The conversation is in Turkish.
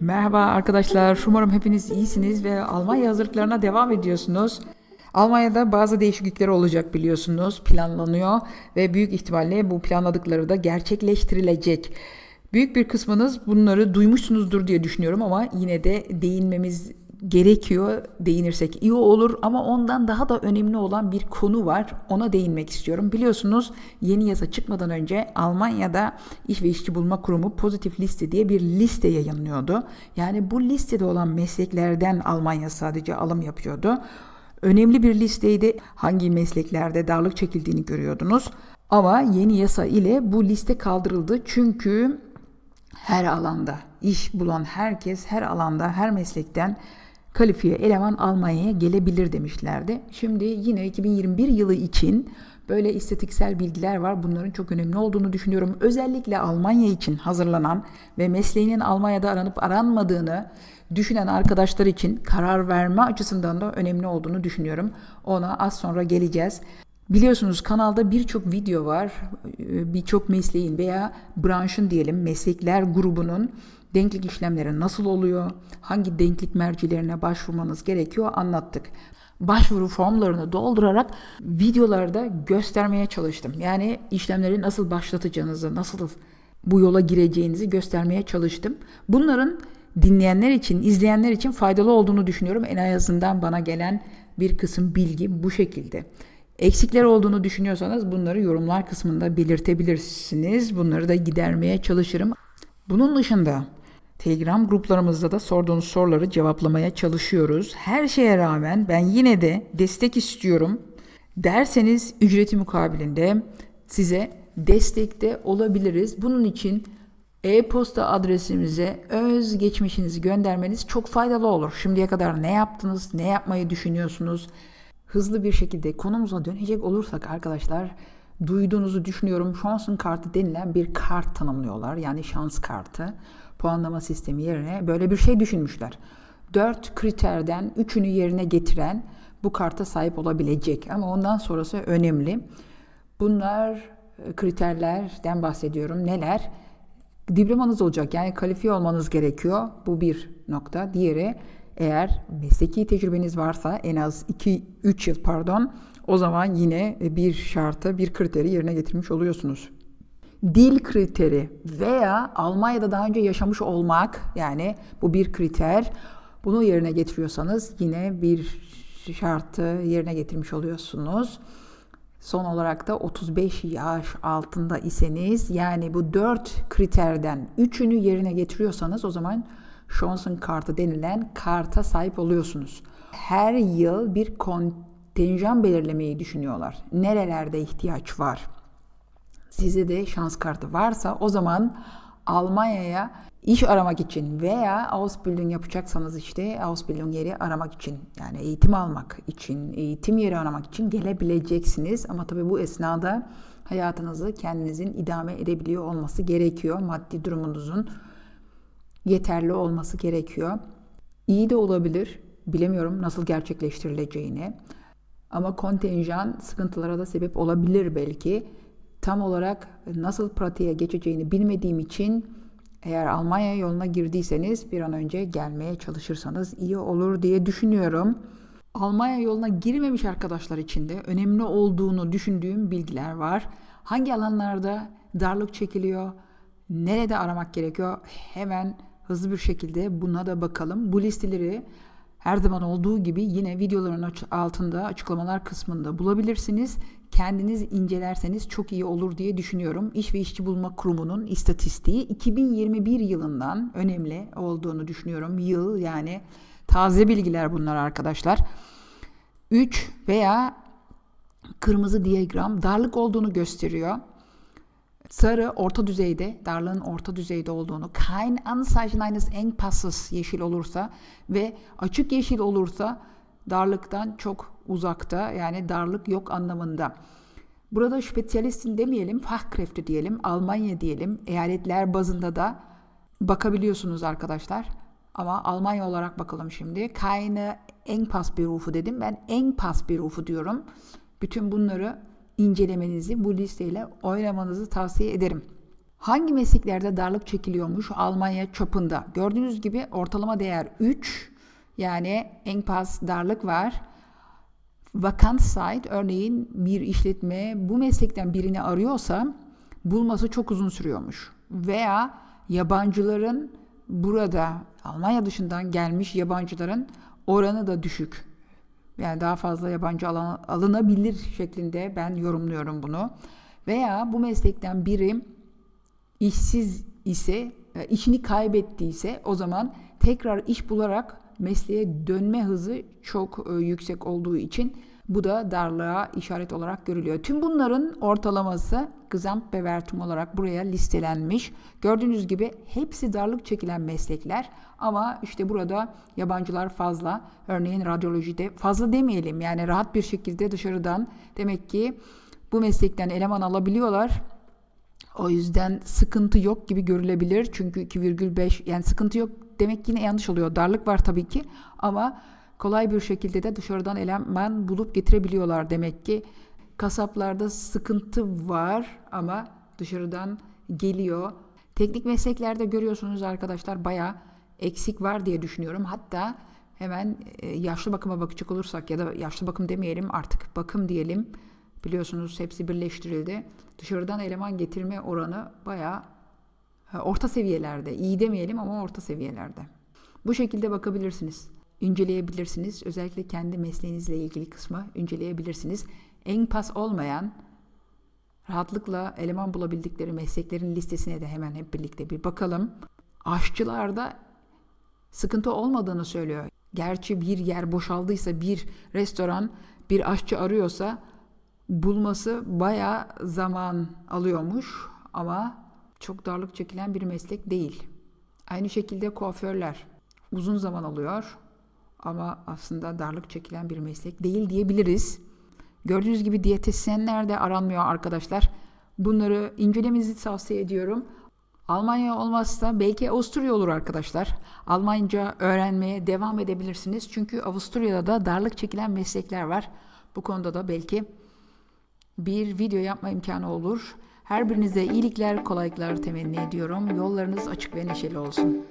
Merhaba arkadaşlar. Umarım hepiniz iyisiniz ve Almanya hazırlıklarına devam ediyorsunuz. Almanya'da bazı değişiklikler olacak biliyorsunuz. Planlanıyor ve büyük ihtimalle bu planladıkları da gerçekleştirilecek. Büyük bir kısmınız bunları duymuşsunuzdur diye düşünüyorum ama yine de değinmemiz gerekiyor. Değinirsek iyi olur ama ondan daha da önemli olan bir konu var. Ona değinmek istiyorum. Biliyorsunuz yeni yasa çıkmadan önce Almanya'da İş ve İşçi Bulma Kurumu pozitif liste diye bir liste yayınlıyordu. Yani bu listede olan mesleklerden Almanya sadece alım yapıyordu. Önemli bir listeydi. Hangi mesleklerde darlık çekildiğini görüyordunuz. Ama yeni yasa ile bu liste kaldırıldı. Çünkü her alanda iş bulan herkes her alanda her meslekten kalifiye eleman Almanya'ya gelebilir demişlerdi. Şimdi yine 2021 yılı için böyle istatistiksel bilgiler var. Bunların çok önemli olduğunu düşünüyorum. Özellikle Almanya için hazırlanan ve mesleğinin Almanya'da aranıp aranmadığını düşünen arkadaşlar için karar verme açısından da önemli olduğunu düşünüyorum. Ona az sonra geleceğiz. Biliyorsunuz kanalda birçok video var. Birçok mesleğin veya branşın diyelim meslekler grubunun denklik işlemleri nasıl oluyor? Hangi denklik mercilerine başvurmanız gerekiyor anlattık. Başvuru formlarını doldurarak videolarda göstermeye çalıştım. Yani işlemleri nasıl başlatacağınızı, nasıl bu yola gireceğinizi göstermeye çalıştım. Bunların dinleyenler için, izleyenler için faydalı olduğunu düşünüyorum. En azından bana gelen bir kısım bilgi bu şekilde. Eksikler olduğunu düşünüyorsanız bunları yorumlar kısmında belirtebilirsiniz. Bunları da gidermeye çalışırım. Bunun dışında Telegram gruplarımızda da sorduğunuz soruları cevaplamaya çalışıyoruz. Her şeye rağmen ben yine de destek istiyorum. Derseniz ücreti mukabilinde size destekte olabiliriz. Bunun için e-posta adresimize öz geçmişinizi göndermeniz çok faydalı olur. Şimdiye kadar ne yaptınız, ne yapmayı düşünüyorsunuz? Hızlı bir şekilde konumuza dönecek olursak arkadaşlar duyduğunuzu düşünüyorum. Şansın kartı denilen bir kart tanımlıyorlar. Yani şans kartı. Puanlama sistemi yerine böyle bir şey düşünmüşler. Dört kriterden üçünü yerine getiren bu karta sahip olabilecek. Ama ondan sonrası önemli. Bunlar e, kriterlerden bahsediyorum. Neler? Diplomanız olacak yani kalifiye olmanız gerekiyor. Bu bir nokta. Diğeri eğer mesleki tecrübeniz varsa en az 2-3 yıl pardon o zaman yine bir şartı bir kriteri yerine getirmiş oluyorsunuz. Dil kriteri veya Almanya'da daha önce yaşamış olmak yani bu bir kriter. Bunu yerine getiriyorsanız yine bir şartı yerine getirmiş oluyorsunuz. Son olarak da 35 yaş altında iseniz yani bu 4 kriterden 3'ünü yerine getiriyorsanız o zaman Johnson kartı denilen karta sahip oluyorsunuz. Her yıl bir kontenjan belirlemeyi düşünüyorlar. Nerelerde ihtiyaç var? Size de şans kartı varsa o zaman Almanya'ya iş aramak için veya Ausbildung yapacaksanız işte Ausbildung yeri aramak için yani eğitim almak için, eğitim yeri aramak için gelebileceksiniz. Ama tabii bu esnada hayatınızı kendinizin idame edebiliyor olması gerekiyor. Maddi durumunuzun yeterli olması gerekiyor. İyi de olabilir. Bilemiyorum nasıl gerçekleştirileceğini. Ama kontenjan sıkıntılara da sebep olabilir belki. Tam olarak nasıl pratiğe geçeceğini bilmediğim için eğer Almanya yoluna girdiyseniz bir an önce gelmeye çalışırsanız iyi olur diye düşünüyorum. Almanya yoluna girmemiş arkadaşlar için de önemli olduğunu düşündüğüm bilgiler var. Hangi alanlarda darlık çekiliyor, nerede aramak gerekiyor hemen hızlı bir şekilde buna da bakalım. Bu listeleri her zaman olduğu gibi yine videoların altında açıklamalar kısmında bulabilirsiniz. Kendiniz incelerseniz çok iyi olur diye düşünüyorum. İş ve İşçi Bulma Kurumu'nun istatistiği 2021 yılından önemli olduğunu düşünüyorum. Yıl yani taze bilgiler bunlar arkadaşlar. 3 veya kırmızı diyagram darlık olduğunu gösteriyor. Sarı orta düzeyde, darlığın orta düzeyde olduğunu, kein Anzeichen eines Engpasses yeşil olursa ve açık yeşil olursa darlıktan çok uzakta yani darlık yok anlamında. Burada spesyalistin demeyelim, Fachkräfte diyelim, Almanya diyelim, eyaletler bazında da bakabiliyorsunuz arkadaşlar. Ama Almanya olarak bakalım şimdi. Keine Engpassberufe dedim. Ben Engpassberufe diyorum. Bütün bunları incelemenizi bu listeyle oynamanızı tavsiye ederim. Hangi mesleklerde darlık çekiliyormuş Almanya çapında? Gördüğünüz gibi ortalama değer 3 yani enkaz darlık var. Vacant site örneğin bir işletme bu meslekten birini arıyorsa bulması çok uzun sürüyormuş. Veya yabancıların burada Almanya dışından gelmiş yabancıların oranı da düşük. Yani daha fazla yabancı alan, alınabilir şeklinde ben yorumluyorum bunu. Veya bu meslekten biri işsiz ise, e, işini kaybettiyse o zaman tekrar iş bularak mesleğe dönme hızı çok e, yüksek olduğu için bu da darlığa işaret olarak görülüyor. Tüm bunların ortalaması Gesamtbewertung olarak buraya listelenmiş. Gördüğünüz gibi hepsi darlık çekilen meslekler ama işte burada yabancılar fazla. Örneğin radyolojide fazla demeyelim yani rahat bir şekilde dışarıdan demek ki bu meslekten eleman alabiliyorlar. O yüzden sıkıntı yok gibi görülebilir. Çünkü 2,5 yani sıkıntı yok demek yine yanlış oluyor. Darlık var tabii ki ama kolay bir şekilde de dışarıdan eleman bulup getirebiliyorlar demek ki. Kasaplarda sıkıntı var ama dışarıdan geliyor. Teknik mesleklerde görüyorsunuz arkadaşlar bayağı eksik var diye düşünüyorum. Hatta hemen e, yaşlı bakıma bakacak olursak ya da yaşlı bakım demeyelim artık bakım diyelim. Biliyorsunuz hepsi birleştirildi. Dışarıdan eleman getirme oranı bayağı e, orta seviyelerde. İyi demeyelim ama orta seviyelerde. Bu şekilde bakabilirsiniz. İnceleyebilirsiniz. Özellikle kendi mesleğinizle ilgili kısmı inceleyebilirsiniz. En pas olmayan rahatlıkla eleman bulabildikleri mesleklerin listesine de hemen hep birlikte bir bakalım. Aşçılarda sıkıntı olmadığını söylüyor. Gerçi bir yer boşaldıysa bir restoran bir aşçı arıyorsa bulması bayağı zaman alıyormuş ama çok darlık çekilen bir meslek değil. Aynı şekilde kuaförler uzun zaman alıyor ama aslında darlık çekilen bir meslek değil diyebiliriz. Gördüğünüz gibi diyetisyenler de aranmıyor arkadaşlar. Bunları incelemenizi tavsiye ediyorum. Almanya olmazsa belki Avusturya olur arkadaşlar. Almanca öğrenmeye devam edebilirsiniz. Çünkü Avusturya'da da darlık çekilen meslekler var. Bu konuda da belki bir video yapma imkanı olur. Her birinize iyilikler, kolaylıklar temenni ediyorum. Yollarınız açık ve neşeli olsun.